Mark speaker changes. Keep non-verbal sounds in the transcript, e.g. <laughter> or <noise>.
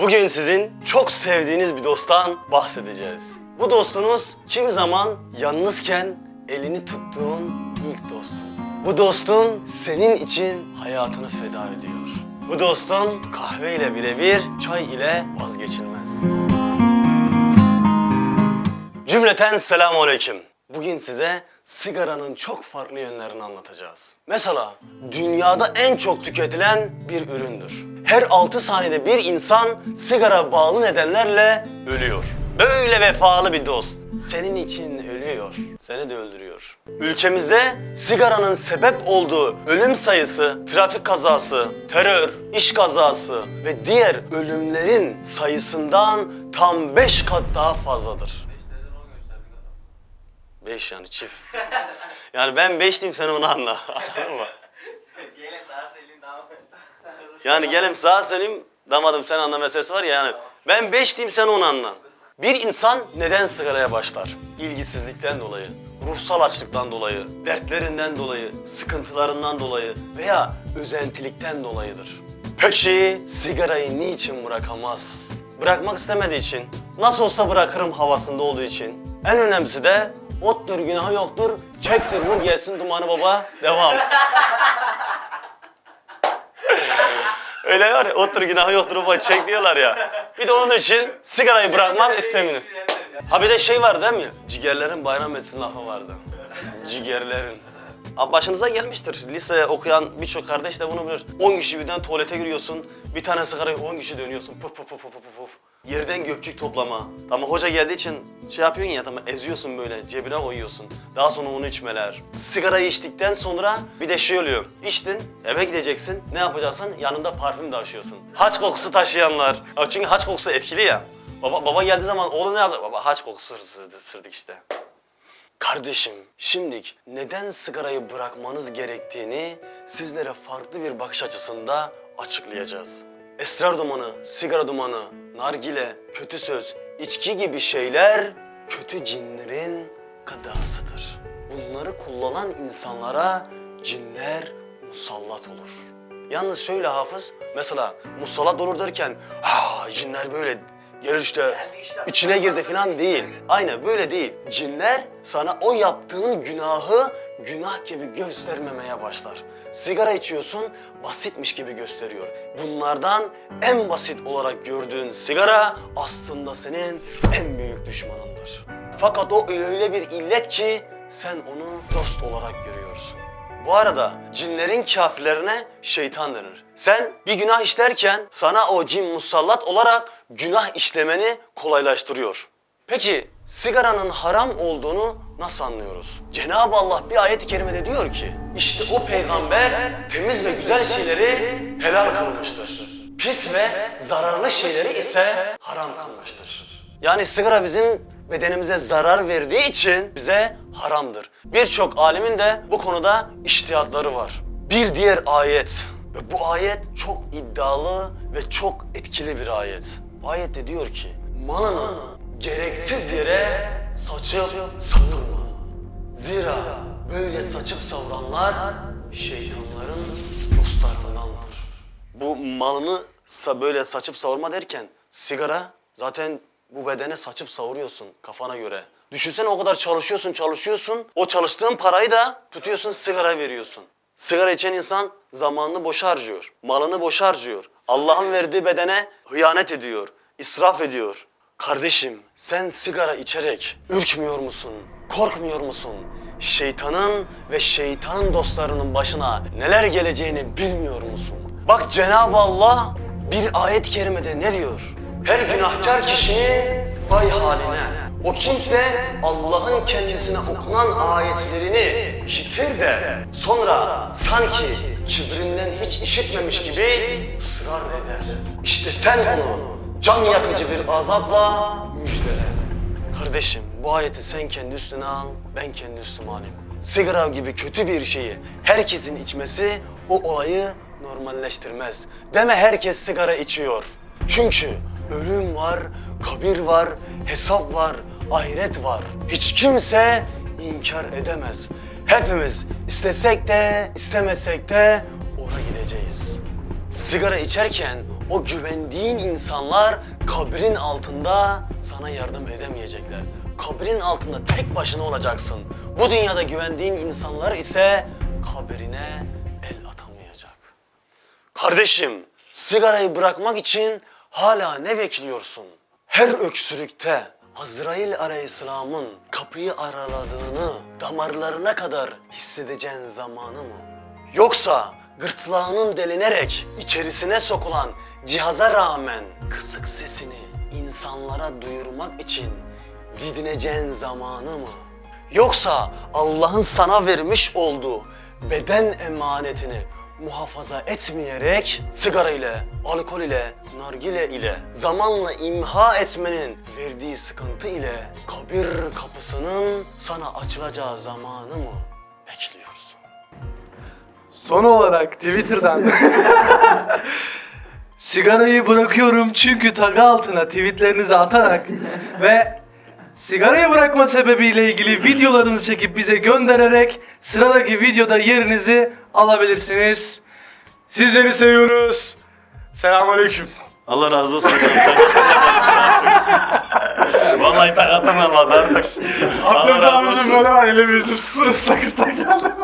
Speaker 1: Bugün sizin çok sevdiğiniz bir dosttan bahsedeceğiz. Bu dostunuz kimi zaman yalnızken elini tuttuğun ilk dostun. Bu dostun senin için hayatını feda ediyor. Bu dostun kahve ile birebir, çay ile vazgeçilmez. Cümleten selamun aleyküm. Bugün size sigaranın çok farklı yönlerini anlatacağız. Mesela dünyada en çok tüketilen bir üründür. Her 6 saniyede bir insan sigara bağlı nedenlerle ölüyor. Böyle vefalı bir dost senin için ölüyor, seni de öldürüyor. Ülkemizde sigaranın sebep olduğu ölüm sayısı, trafik kazası, terör, iş kazası ve diğer ölümlerin sayısından tam 5 kat daha fazladır. Beş yani çift. yani ben beş diyeyim sen onu anla. <laughs>
Speaker 2: Gelin sağa söyleyeyim tamam.
Speaker 1: Yani gelim sağa söyleyeyim damadım sen anla meselesi var ya yani. Ben beş diyeyim sen onu anla. Bir insan neden sigaraya başlar? İlgisizlikten dolayı, ruhsal açlıktan dolayı, dertlerinden dolayı, sıkıntılarından dolayı veya özentilikten dolayıdır. Peki sigarayı niçin bırakamaz? Bırakmak istemediği için, nasıl olsa bırakırım havasında olduğu için. En önemlisi de ottur günahı yoktur, çektir vur gelsin dumanı baba, devam. Öyle var ya, otur günahı yoktur baba çek diyorlar ya. Bir de onun için sigarayı bırakmak istemiyor. Ha bir de şey var değil mi? Cigerlerin bayram etsin lafı vardı. Cigerlerin. Abi başınıza gelmiştir. Lise okuyan birçok kardeş de bunu bilir. 10 kişi birden tuvalete giriyorsun. Bir tane sigarayı 10 kişi dönüyorsun. Puf puf puf puf puf. Yerden gökçük toplama. Ama hoca geldiği için şey yapıyorsun ya tamam eziyorsun böyle cebine koyuyorsun. Daha sonra onu içmeler. Sigarayı içtikten sonra bir de şey oluyor. İçtin eve gideceksin. Ne yapacaksın? Yanında parfüm taşıyorsun. Haç kokusu taşıyanlar. Ya Çünkü haç kokusu etkili ya. Baba, baba geldiği zaman oğlum ne yaptı? Baba haç kokusu sürdü, sürdük işte. Kardeşim, şimdi neden sigarayı bırakmanız gerektiğini sizlere farklı bir bakış açısında açıklayacağız. Esrar dumanı, sigara dumanı, nargile, kötü söz, içki gibi şeyler kötü cinlerin gıdasıdır. Bunları kullanan insanlara cinler musallat olur. Yalnız şöyle hafız, mesela musallat olur derken, ha cinler böyle gelir işte içine girdi falan değil. Aynen böyle değil. Cinler sana o yaptığın günahı günah gibi göstermemeye başlar. Sigara içiyorsun, basitmiş gibi gösteriyor. Bunlardan en basit olarak gördüğün sigara aslında senin en büyük düşmanındır. Fakat o öyle bir illet ki sen onu dost olarak görüyorsun. Bu arada cinlerin kafirlerine şeytan denir. Sen bir günah işlerken sana o cin musallat olarak günah işlemeni kolaylaştırıyor. Peki sigaranın haram olduğunu nasıl anlıyoruz? Cenab-ı Allah bir ayet-i kerimede diyor ki işte o peygamber temiz ve güzel şeyleri helal kılmıştır. Pis ve zararlı şeyleri ise haram kılmıştır. Yani sigara bizim bedenimize zarar verdiği için bize haramdır. Birçok alimin de bu konuda iştihatları var. Bir diğer ayet ve bu ayet çok iddialı ve çok etkili bir ayet. Ayette diyor ki malını gereksiz yere saçıp savurma. Zira böyle saçıp savuranlar şeytanların dostlarındandır. Bu malını böyle saçıp savurma derken sigara zaten bu bedene saçıp savuruyorsun kafana göre. Düşünsene o kadar çalışıyorsun çalışıyorsun o çalıştığın parayı da tutuyorsun sigara veriyorsun. Sigara içen insan zamanını boşa harcıyor, malını boşa harcıyor. Allah'ın verdiği bedene hıyanet ediyor, israf ediyor. Kardeşim sen sigara içerek ürkmüyor musun? Korkmuyor musun? Şeytanın ve şeytanın dostlarının başına neler geleceğini bilmiyor musun? Bak Cenab-ı Allah bir ayet-i kerimede ne diyor? Her günahkar kişinin vay haline. O kimse Allah'ın kendisine okunan ayetlerini işitir de sonra sanki kibrinden hiç işitmemiş gibi ısrar eder. İşte sen onu can yakıcı bir azapla müjdele. Kardeşim bu ayeti sen kendi üstüne al, ben kendi üstüme alayım. Sigara gibi kötü bir şeyi herkesin içmesi o olayı normalleştirmez. Deme herkes sigara içiyor. Çünkü ölüm var, kabir var, hesap var, ahiret var. Hiç kimse inkar edemez. Hepimiz istesek de istemesek de oraya gideceğiz. Sigara içerken o güvendiğin insanlar kabrin altında sana yardım edemeyecekler. Kabrin altında tek başına olacaksın. Bu dünyada güvendiğin insanlar ise kabrine el atamayacak. Kardeşim, sigarayı bırakmak için hala ne bekliyorsun? Her öksürükte Azrail Aleyhisselam'ın kapıyı araladığını damarlarına kadar hissedeceğin zamanı mı? Yoksa gırtlağının delinerek içerisine sokulan cihaza rağmen kısık sesini insanlara duyurmak için didineceğin zamanı mı? Yoksa Allah'ın sana vermiş olduğu beden emanetini muhafaza etmeyerek sigara ile, alkol ile, nargile ile zamanla imha etmenin verdiği sıkıntı ile kabir kapısının sana açılacağı zamanı mı bekliyorsun?
Speaker 3: Son olarak Twitter'dan <laughs> sigarayı bırakıyorum çünkü tagı altına tweetlerinizi atarak <laughs> ve sigarayı bırakma sebebiyle ilgili videolarınızı çekip bize göndererek sıradaki videoda yerinizi alabilirsiniz. Sizleri seviyoruz. Selamünaleyküm.
Speaker 1: Allah razı olsun. Vallahi ben atamam artık. Allah razı olsun.
Speaker 3: böyle var elim yüzüm ıslak ıslak geldi.